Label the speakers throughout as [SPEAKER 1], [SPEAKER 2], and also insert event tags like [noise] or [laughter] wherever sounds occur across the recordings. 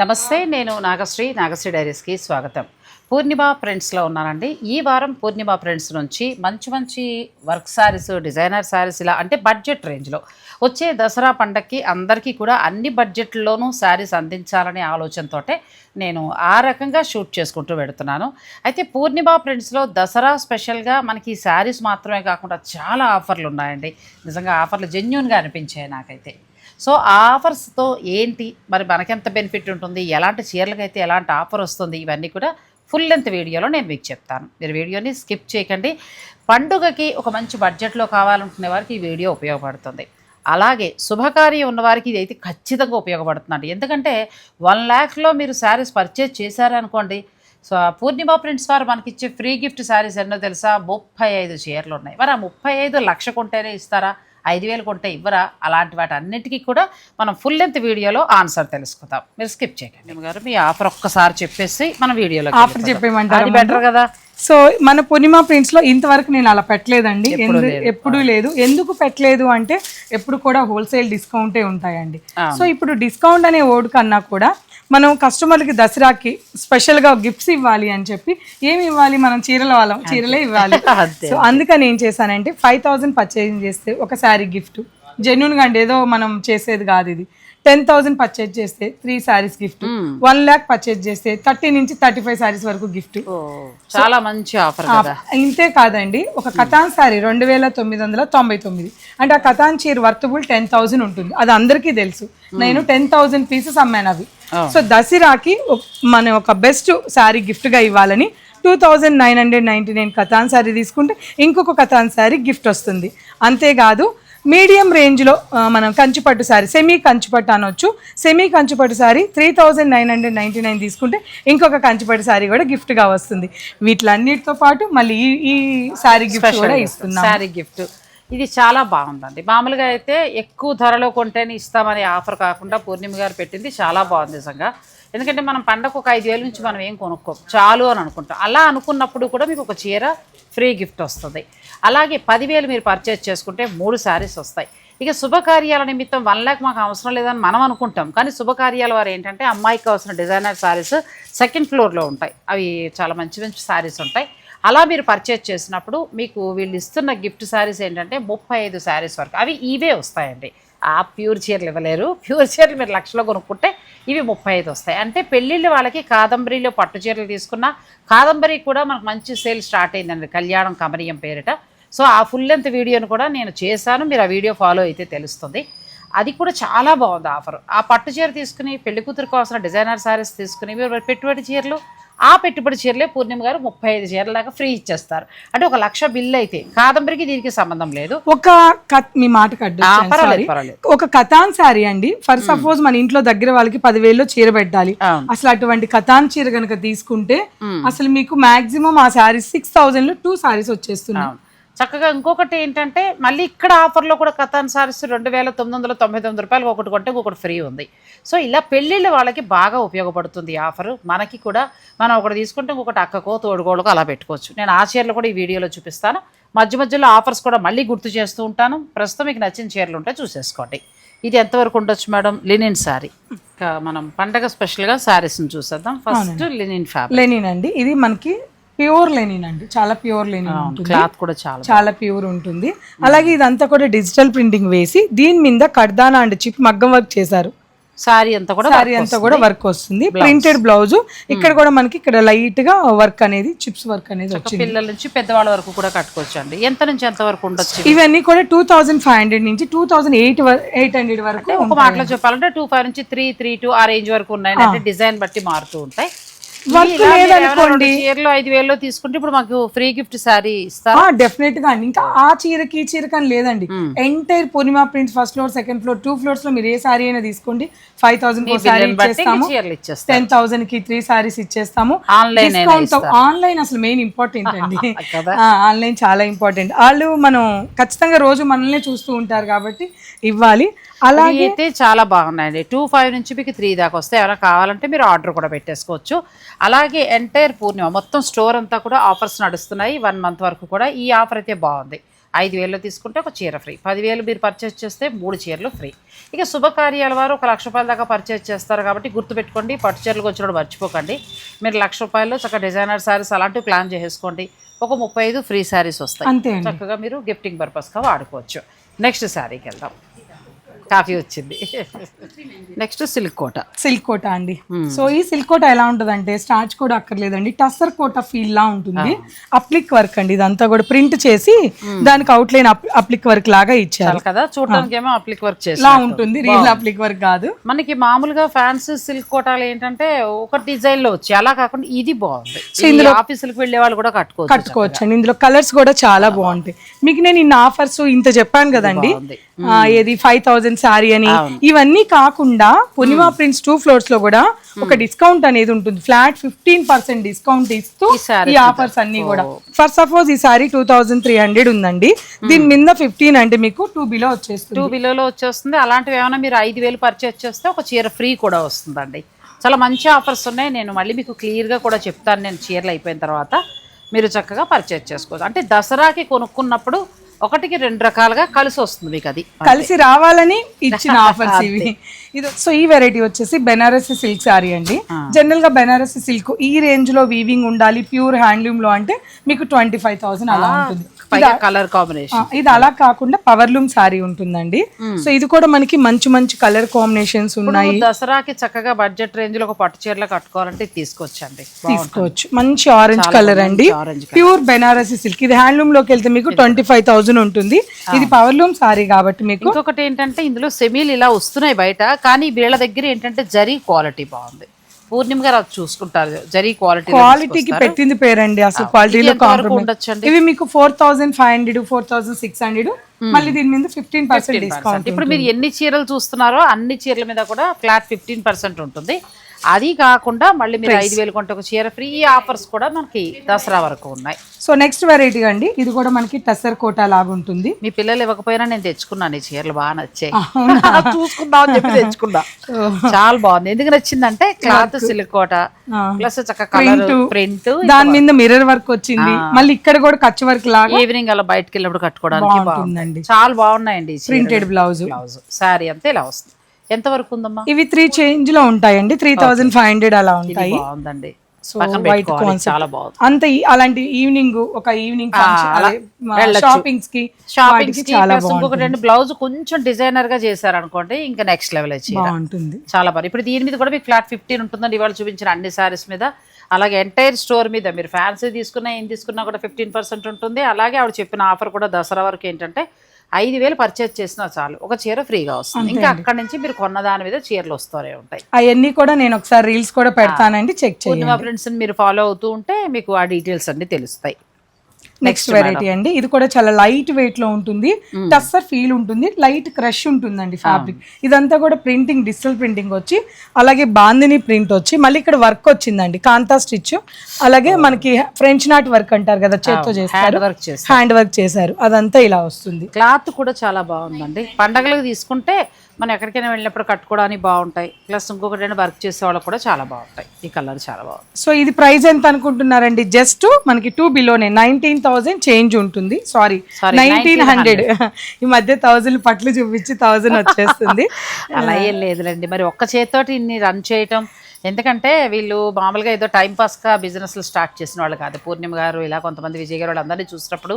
[SPEAKER 1] నమస్తే నేను నాగశ్రీ నాగశ్రీ డైరీస్కి స్వాగతం. పూర్ణిమ ఫ్రెండ్స్లో ఉన్నానండి. ఈ వారం పూర్ణిమ ఫ్రెండ్స్ నుంచి మంచి మంచి వర్క్ శారీస్ డిజైనర్ శారీస్ ఇలా అంటే బడ్జెట్ రేంజ్లో. వచ్చే దసరా పండగకి అందరికీ కూడా అన్ని బడ్జెట్లోనూ శారీస్ అందించాలనే ఆలోచనతోటే నేను ఆ రకంగా షూట్ చేసుకుంటూ పెడుతున్నాను అయితే పూర్ణిమ ఫ్రెండ్స్లో దసరా స్పెషల్గా మనకి ఈ శారీస్ మాత్రమే కాకుండా చాలా ఆఫర్లు ఉన్నాయండి. నిజంగా ఆఫర్లు జెన్యున్గా అనిపించాయి నాకైతే. సో ఆ ఆఫర్స్తో ఏంటి? మరి మనకెంత బెనిఫిట్ ఉంటుంది? ఎలాంటి చీరలకైతే ఎలాంటి ఆఫర్ వస్తుంది? ఇవన్నీ కూడా ఫుల్ లెంత్ వీడియోలో నేను మీకు చెప్తాను. మీరు వీడియోని స్కిప్ చేయకండి. పండుగకి ఒక మంచి బడ్జెట్లో కావాలనుకునే వారికి ఈ వీడియో ఉపయోగపడుతుంది. అలాగే శుభకార్యం ఉన్నవారికి ఇది అయితే ఖచ్చితంగా ఉపయోగపడుతుందండి. ఎందుకంటే వన్ ల్యాక్లో మీరు శారీస్ పర్చేజ్ చేశారనుకోండి సో పూర్ణిమ ప్రింట్స్ వారు మనకి ఇచ్చే ఫ్రీ గిఫ్ట్ శారీస్ ఎన్నో తెలుసా? ముప్పై ఐదు చీరలు ఉన్నాయి. మరి ఆ ముప్పై ఐదు లక్ష కొంటేనే ఇస్తారా? ఐదు వేలు కొంటే ఇవ్వరా? అలాంటి వాటి అన్నిటికీ కూడా మనం ఫుల్ లెంత్ వీడియోలో ఆన్సర్ తెలుసుకుందాం. మీరు స్కిప్ చేయకండి. గారు మీ ఆఫర్ ఒక్కసారి చెప్పేసి మన వీడియోలో
[SPEAKER 2] ఆఫర్ చెప్పేయమంటారా
[SPEAKER 1] అది బెటర్ కదా?
[SPEAKER 2] సో మన పూర్ణిమ ప్రింట్స్లో ఇంతవరకు నేను అలా పెట్టలేదండి. ఎప్పుడూ లేదు. ఎందుకు పెట్టలేదు అంటే ఎప్పుడు కూడా హోల్సేల్ డిస్కౌంటే ఉంటాయండి. సో ఇప్పుడు డిస్కౌంట్ అనే ఓడ్ కన్నా కూడా మనం కస్టమర్లకి దసరాకి స్పెషల్గా గిఫ్ట్స్ ఇవ్వాలి అని చెప్పి ఏమి ఇవ్వాలి? మనం చీరల వాళ్ళం చీరలే ఇవ్వాలి. [laughs] సో అందుకని ఏం చేశానంటే ఫైవ్ థౌసండ్ పర్చేజ్ చేస్తే ఒక శారీ గిఫ్ట్. జెన్యున్గా అండి ఏదో మనం చేసేది కాదు ఇది. టెన్ థౌసండ్ పర్చేజ్ చేస్తే three saris gift one lakh purchase చేస్తే థర్టీ నుంచి థర్టీ ఫైవ్ శారీస్ వరకు గిఫ్ట్.
[SPEAKER 1] చాలా మంచి ఆఫర్
[SPEAKER 2] ఇంతే కాదండి ఒక కథాన్ సారీ రెండు వేల తొమ్మిది వందల తొంభై తొమ్మిది. అంటే ఆ కథాన్ చీర వర్తబుల్ టెన్ థౌసండ్ ఉంటుంది అది అందరికీ తెలుసు. నేను టెన్ థౌసండ్ పీసెస్ అమ్మాను అవి. సో దసరాకి మన ఒక బెస్ట్ శారీ గిఫ్ట్గా ఇవ్వాలని two thousand nine hundred ninety nine Katan sari తీసుకుంటే ఇంకొక కథాన్ శారీ గిఫ్ట్ వస్తుంది. అంతేకాదు మీడియం రేంజ్లో మనం కంచిపట్టు శారీ సెమీ కంచిపట్టు అనొచ్చు. సెమీ కంచిపట్టు sari three thousand nine hundred ninety nine తీసుకుంటే ఇంకొక కంచిపట్టు శారీ కూడా గిఫ్ట్గా వస్తుంది. వీటిలన్నిటితో పాటు మళ్ళీ ఈ ఈ శారీ గిఫ్ట్ కూడా ఇస్తున్నాం.
[SPEAKER 1] శారీ గిఫ్ట్. ఇది చాలా బాగుందండి. మామూలుగా అయితే ఎక్కువ ధరలో కొంటేనే ఇస్తామనే ఆఫర్ కాకుండా పూర్ణిమ గారు పెట్టింది. చాలా బాగుంది నిజంగా. ఎందుకంటే మనం పండగ ఒక ఐదు వేలు నుంచి మనం ఏం కొనుక్కోం చాలు అని అనుకుంటాం. అలా అనుకున్నప్పుడు కూడా మీకు ఒక చీర ఫ్రీ గిఫ్ట్ వస్తుంది. అలాగే పదివేలు మీరు పర్చేజ్ చేసుకుంటే మూడు శారీస్ వస్తాయి. ఇక శుభకార్యాల నిమిత్తం వన్ ల్యాక్ మాకు అవసరం లేదని మనం అనుకుంటాం. కానీ శుభకార్యాల వారు ఏంటంటే అమ్మాయికి అవసరం డిజైనర్ శారీస్ సెకండ్ ఫ్లోర్లో ఉంటాయి. అవి చాలా మంచి మంచి శారీస్ ఉంటాయి. అలా మీరు పర్చేజ్ చేసినప్పుడు మీకు వీళ్ళు ఇస్తున్న గిఫ్ట్ శారీస్ ఏంటంటే ముప్పై ఐదు శారీస్ వరకు. అవి ఇవే వస్తాయండి. ఆ ప్యూర్ చీరలు ఇవ్వలేరు. ప్యూర్ చీరలు మీరు లక్షలో కొనుక్కుంటే ఇవి ముప్పై ఐదు వస్తాయి. అంటే పెళ్ళిళ్ళు వాళ్ళకి కాదంబరిలో పట్టు చీరలు తీసుకున్న కాదంబరి కూడా మనకు మంచి సేల్ స్టార్ట్ అయిందండి. కళ్యాణం కమనీయం పేరిట. సో ఆ ఫుల్ లెంత్ వీడియోని కూడా నేను చేశాను. మీరు ఆ వీడియో ఫాలో అయితే తెలుస్తుంది. అది కూడా చాలా బాగుంది ఆఫర్. ఆ పట్టు చీర తీసుకుని పెళ్ళి కూతురు కోసం డిజైనర్ శారీస్ తీసుకుని మీరు పెట్టుబడి చీరలు ఆ పెట్టుబడి చీరలే పూర్ణిమ గారు ముప్పై ఐదు చీరల దాకా ఫ్రీ ఇచ్చేస్తారు. అంటే ఒక లక్ష బిల్ అయితే. కాదంబరికి దీనికి సంబంధం లేదు.
[SPEAKER 2] ఒక మీ మాట కట్టు ఒక కథాన్ శారీ అండి. ఫర్ సపోజ్ మన ఇంట్లో దగ్గర వాళ్ళకి పదివేల్లో చీర పెట్టాలి. అసలు అటువంటి కథాన్ చీర కనుక తీసుకుంటే అసలు మీకు మాక్సిమం ఆ శారీ సిక్స్ థౌజండ్లో టూ శారీస్ వచ్చేస్తున్నాయి.
[SPEAKER 1] అవును. చక్కగా ఇంకొకటి ఏంటంటే మళ్ళీ ఇక్కడ ఆఫర్లో కూడా కథాన్ సారీస్ రెండు వేల తొమ్మిది వందల తొంభై తొమ్మిది రూపాయలు ఒకటి కొంటే ఒకటి ఫ్రీ ఉంది. సో ఇలా పెళ్ళిళ్ళ వాళ్ళకి బాగా ఉపయోగపడుతుంది ఈ ఆఫర్. మనకి కూడా మనం ఒకటి తీసుకుంటే ఇంకొకటి అక్కకో తోడుగోడుకో అలా పెట్టుకోవచ్చు. నేను ఆ చీరలు కూడా ఈ వీడియోలో చూపిస్తాను. మధ్య మధ్యలో ఆఫర్స్ కూడా మళ్ళీ గుర్తు చేస్తూ ఉంటాను. ప్రస్తుతం మీకు నచ్చిన చీరలు ఉంటే చూసేసుకోండి. ఇది ఎంతవరకు ఉండొచ్చు మేడం? లినిన్ శారీ ఇంకా మనం పండగ స్పెషల్గా శారీస్ని చూసేద్దాం. First linen fabric.
[SPEAKER 2] లెనిన్ అండి. ఇది మనకి ప్యూర్ లెనిన్ అండి. చాలా ప్యూర్ లెనిన్
[SPEAKER 1] క్లాత్ కూడా చాలా
[SPEAKER 2] చాలా ప్యూర్ ఉంటుంది. అలాగే ఇదంతా కూడా డిజిటల్ ప్రింటింగ్ వేసి దీని మీద కడ్దానా అండ్ చిప్ మగ్గం వర్క్ చేశారు.
[SPEAKER 1] శారీ అంతా కూడా
[SPEAKER 2] సారీ అంతా కూడా వర్క్ వస్తుంది. ప్రింటెడ్ బ్లౌజ్ ఇక్కడ కూడా మనకి ఇక్కడ లైట్గా వర్క్ అనేది చిప్స్ వర్క్ అనేది వచ్చింది.
[SPEAKER 1] పిల్లల నుంచి పెద్దవాళ్ళ వరకు కూడా కట్టుకోవచ్చు అండి ఎంత నుంచి ఎంత వరకు ఉండొచ్చు
[SPEAKER 2] ఇవన్నీ కూడా టూ థౌజండ్ ఫైవ్ హండ్రెడ్ నుంచి two thousand eight eight hundred వరకు
[SPEAKER 1] ఒక మాటలో చెప్పాలంటే టూ ఫైవ్ నుంచి త్రీ త్రీ టూ ఆ రేంజ్ వరకు ఉన్నాయి అంటే డిజైన్ బట్టి మారుతూ ఉంటాయి. ఏమైనా
[SPEAKER 2] లేదనుకోండి.
[SPEAKER 1] చీరలు ఐదు వేలలో తీసుకుంటే ఇప్పుడు మాకు ఫ్రీ గిఫ్ట్ శారీ ఇస్తారు?
[SPEAKER 2] డెఫినెట్గా అండి. ఇంకా ఆ చీరకి ఈ చీరకి అని లేదండి. Entire Purnima prints first floor second floor two ఫ్లోర్స్లో మీరు ఏ సారీ అయినా తీసుకోండి. ఫైవ్ థౌసండ్ సారీ ఇచ్చేస్తాము. టెన్ థౌసండ్కి త్రీ సారీస్ ఇచ్చేస్తాము. డిస్కౌంట్ ఆన్లైన్ అసలు మెయిన్ ఇంపార్టెంట్ [laughs] అండి. ఆన్లైన్ చాలా ఇంపార్టెంట్ వాళ్ళు మనం ఖచ్చితంగా రోజు మనల్ని చూస్తూ ఉంటారు కాబట్టి ఇవ్వాలి. అలా
[SPEAKER 1] ఇవి అయితే చాలా బాగున్నాయండి. టూ ఫైవ్ నుంచి మీకు త్రీ దాకా వస్తే ఎవరైనా కావాలంటే మీరు ఆర్డర్ కూడా పెట్టేసుకోవచ్చు. అలాగే ఎంటైర్ పూర్ణిమ మొత్తం స్టోర్ అంతా కూడా ఆఫర్స్ నడుస్తున్నాయి. వన్ మంత్ వరకు కూడా ఈ ఆఫర్ అయితే బాగుంది. ఐదు వేలు తీసుకుంటే ఒక చీర ఫ్రీ. పదివేలు మీరు పర్చేస్ చేస్తే మూడు చీరలు ఫ్రీ. ఇక శుభకార్యాల వారు ఒక లక్ష రూపాయల దాకా పర్చేస్ చేస్తారు కాబట్టి గుర్తుపెట్టుకోండి. పట్టు చీరలకు వచ్చినప్పుడు మర్చిపోకండి. మీరు లక్ష రూపాయలు చక్కగా డిజైనర్ శారీస్ అలాంటివి ప్లాన్ చేసుకోండి ఒక ముప్పై ఐదు ఫ్రీ శారీస్ వస్తాయి. చక్కగా మీరు గిఫ్టింగ్ పర్పస్గా వాడుకోవచ్చు. నెక్స్ట్ శారీకి వెళ్దాం. కాఫీ వచ్చింది. Next silk Kota.
[SPEAKER 2] Silk Kota అండి. సో ఈ సిల్క్ కోట ఎలా ఉంటుందంటే స్టార్చ్ కూడా అక్కర్లేదండి. టస్సర్ కోట ఫీల్ లా ఉంటుంది. అప్లిక్ వర్క్ అండి. ఇదంతా కూడా ప్రింట్ చేసి దానికి అవుట్లైన్ అప్లిక్ వర్క్ లాగా ఇచ్చారు.
[SPEAKER 1] కదా. చూడడానికి ఏమో అప్లిక్ వర్క్
[SPEAKER 2] ఇలా ఉంటుంది. రియల్ అప్లిక్ వర్క్ కాదు.
[SPEAKER 1] మనకి మామూలుగా ఫ్యాన్సీ సిల్క్ కోటాలు ఏంటంటే ఒక డిజైన్లో వచ్చి అలా కాకుండా ఇది బాగుంది. ఇది ఆఫీసులకు వెళ్ళే వాళ్ళు కూడా కట్టుకోవచ్చు
[SPEAKER 2] కట్టుకోవచ్చు అండి. ఇందులో కలర్స్ కూడా చాలా బాగుంటాయి. మీకు నేను ఇన్ని ఆఫర్స్ ఇంత చెప్పాను కదండి. ఆ, ఏది? ఫైవ్ థౌజండ్ శారీ అని. ఇవన్నీ కాకుండా పూర్ణిమా ప్రింట్స్ టూ ఫ్లోర్స్లో కూడా ఒక డిస్కౌంట్ అనేది ఉంటుంది. ఫ్లాట్ ఫిఫ్టీన్ పర్సెంట్ డిస్కౌంట్ ఇస్తూ
[SPEAKER 1] ఈ
[SPEAKER 2] ఆఫర్స్ అన్ని కూడా. ఫర్ సపోజ్ ఈ sari two thousand three hundred ఉందండి. దీని మీద ఫిఫ్టీన్ అంటే మీకు టూ బిలో వచ్చేస్తుంది.
[SPEAKER 1] టూ బిలోలో వచ్చేస్తుంది. అలాంటివి ఏమైనా మీరు ఐదు వేలు పర్చేస్ చేస్తే ఒక చీర ఫ్రీ కూడా వస్తుందండి. చాలా మంచి ఆఫర్స్ ఉన్నాయి. నేను మళ్ళీ మీకు క్లియర్గా కూడా చెప్తాను. నేను చీరలు అయిపోయిన తర్వాత మీరు చక్కగా పర్చేస్ చేసుకోవచ్చు. అంటే దసరాకి కొనుక్కున్నప్పుడు ఒకటికి రెండు రకాలుగా కలిసి వస్తుంది మీకు అది. [laughs]
[SPEAKER 2] కలిసి రావాలని ఇచ్చిన [laughs] ఆఫర్స్ ఇవి. ఇది సో ఈ వెరైటీ వచ్చేసి బెనారసి సిల్క్ సారీ అండి. జనరల్గా బెనారసి సిల్క్ ఈ రేంజ్లో వీవింగ్ ఉండాలి ప్యూర్ హ్యాండ్లూమ్లో అంటే మీకు ట్వంటీ ఫైవ్ థౌసండ్ అలా ఉంటుంది.
[SPEAKER 1] పైగా కలర్ కాంబినేషన్
[SPEAKER 2] ఇది అలా కాకుండా పవర్ లూమ్ సారీ ఉంటుందండి. సో ఇది కూడా మనకి మంచి మంచి కలర్ కాంబినేషన్స్ ఉన్నాయి.
[SPEAKER 1] దసరాకి చక్కగా బడ్జెట్ రేంజ్లో ఒక పట్టు చీరలు కట్టుకోవాలంటే ఇది తీసుకొచ్చండి.
[SPEAKER 2] తీసుకోవచ్చు మంచి ఆరెంజ్ కలర్ అండి. ప్యూర్ బెనారసి సిల్క్ ఇది హ్యాండ్లూమ్లోకి వెళ్తే మీకు ట్వంటీ ఫైవ్ థౌసండ్ ఉంటుంది. ఇది పవర్ లూమ్ సారీ కాబట్టి మీకు
[SPEAKER 1] ఇంకొకటి ఏంటంటే ఇందులో సెమీలు ఇలా వస్తున్నాయి బయట. కానీ వీళ్ళ దగ్గర ఏంటంటే జరీ క్వాలిటీ బాగుంది. పూర్ణిమ గారు అది చూసుకుంటారు. జరీ క్వాలిటీ
[SPEAKER 2] క్వాలిటీకి పెట్టింది పేరండి అసలు క్వాలిటీలో కాంప్రమైజ్ ఇవి మీకు four thousand five hundred four thousand six hundred మళ్ళీ దీని మీద ఫిఫ్టీన్ పర్సెంట్ డిస్కౌంట్
[SPEAKER 1] ఇప్పుడు మీరు ఎన్ని చీరలు చూస్తున్నారో అన్ని చీరల మీద కూడా ఫ్లాట్ ఫిఫ్టీన్ పర్సెంట్ ఉంటుంది. అది కాకుండా మళ్ళీ మీరు ఐదు వేలు కొంటే ఒక చీర ఫ్రీ ఆఫర్స్ కూడా మనకి దసరా వరకు ఉన్నాయి.
[SPEAKER 2] సో నెక్స్ట్ వెరైటీ అండి ఇది కూడా మనకి టసర్ కోటా లాగా ఉంటుంది.
[SPEAKER 1] మీ పిల్లలు ఇవ్వకపోయినా నేను తెచ్చుకున్నాను ఈ చీరలు బాగా నచ్చాయి. [laughs] చూసుకుందాం అని చెప్పి తెచ్చుకున్నా. చాలా బాగుంది. ఎందుకు నచ్చిందంటే క్లాత్ సిల్క్ కోట ప్లస్ చక్క కలర్ ప్రింట్
[SPEAKER 2] దాని మీద మిర్రర్ వర్క్ వచ్చింది. మళ్ళీ ఇక్కడ కూడా కచ్ వర్క్ లాగా
[SPEAKER 1] ఈవినింగ్ అలా బయటకు వెళ్ళినప్పుడు కట్టుకోవడానికి
[SPEAKER 2] బాగుంటుందండి.
[SPEAKER 1] చాలా బాగున్నాయండి
[SPEAKER 2] ప్రింటెడ్ బ్లౌజ్
[SPEAKER 1] బ్లౌజ్ శారీ అంతా ఇలా వస్తుంది. ఎంత వరకు ఉందమ్మా?
[SPEAKER 2] ఇవి త్రీ చేంజ్లో ఉంటాయండి. త్రీ థౌసండ్ ఫైవ్ హండ్రెడ్ అలా ఉంటాయి.
[SPEAKER 1] బాగుందండి.
[SPEAKER 2] సో వైట్
[SPEAKER 1] చాలా బాగుంది.
[SPEAKER 2] అంత అలాంటి ఈవినింగ్ ఒక ఈవినింగ్ షాపింగ్స్కి
[SPEAKER 1] షాపింగ్ ఇంకొకటి రెండు బ్లౌజ్ కొంచెం డిజైనర్గా చేశారు అనుకోండి ఇంకా నెక్స్ట్ లెవెల్ వచ్చి
[SPEAKER 2] బాగుంటుంది.
[SPEAKER 1] చాలా బాగుంది. ఇప్పుడు దీని మీద కూడా మీకు ఫ్లాట్ ఫిఫ్టీన్ ఉంటుందండి. ఇవాళ చూపించిన అన్ని సారీస్ మీద. అలాగే ఎంటైర్ స్టోర్ మీద మీరు ఫ్యాన్సీ తీసుకున్నా ఏం తీసుకున్నా కూడా ఫిఫ్టీన్ పర్సెంట్ ఉంటుంది. అలాగే ఆవిడ చెప్పిన ఆఫర్ కూడా దసరా వరకు ఏంటంటే ఐదు వేలు పర్చేజ్ చేసినా చాలు. ఒక చీర ఫ్రీగా వస్తుంది. ఇంకా అక్కడి నుంచి మీరు కొన్న దాని మీద చీరలు వస్తూనే ఉంటాయి.
[SPEAKER 2] అవన్నీ కూడా నేను ఒకసారి రీల్స్ కూడా పెడతానండి చెక్ చేయండి.
[SPEAKER 1] ఫ్రెండ్స్ మీరు ఫాలో అవుతూ ఉంటే మీకు ఆ డీటెయిల్స్ అన్ని తెలుస్తాయి.
[SPEAKER 2] నెక్స్ట్ వెరైటీ అండి. ఇది కూడా చాలా లైట్ వెయిట్లో ఉంటుంది. టస్సర్ ఫీల్ ఉంటుంది. లైట్ క్రష్ ఉంటుందండి ఫ్యాబ్రిక్ ఇదంతా కూడా ప్రింటింగ్ డిజిటల్ ప్రింటింగ్ వచ్చి అలాగే బాందిని ప్రింట్ వచ్చి మళ్ళీ ఇక్కడ వర్క్ వచ్చిందండి. కాంతా స్టిచ్. అలాగే మనకి ఫ్రెంచ్ నాట్ వర్క్ అంటారు కదా చేత్తో చేస్తారు.
[SPEAKER 1] హ్యాండ్ వర్క్ చేసి
[SPEAKER 2] హ్యాండ్ వర్క్ చేశారు. అదంతా ఇలా వస్తుంది.
[SPEAKER 1] క్లాత్ కూడా చాలా బాగుందండి. పండగలకు తీసుకుంటే మనం ఎక్కడికైనా వెళ్ళినప్పుడు కట్టుకోవడానికి బాగుంటాయి. ప్లస్ ఇంకొకటి ఏంటంటే వర్క్ చేసే వాళ్ళకి కూడా చాలా బాగుంటాయి. ఈ కలర్ చాలా బాగుంది
[SPEAKER 2] సో ఇది ప్రైస్ ఎంత అనుకుంటున్నారండి? జస్ట్ మనకి టూ బిలోనే. నైన్టీన్ థౌసండ్ చేంజ్ ఉంటుంది. సారీ నైన్టీన్ హండ్రెడ్ ఈ మధ్య థౌసండ్ పట్లు చూపించి థౌసండ్ వచ్చేస్తుంది. [laughs]
[SPEAKER 1] అలా ఏం లేదులేండి. మరి ఒక్క చేతితోటి ఇన్ని రన్ చేయటం ఎందుకంటే వీళ్ళు మామూలుగా ఏదో టైం పాస్గా బిజినెస్లు స్టార్ట్ చేసిన వాళ్ళు కాదు. పూర్ణిమ గారు ఇలా కొంతమంది విజయ్ గారు వాళ్ళందరినీ చూసినప్పుడు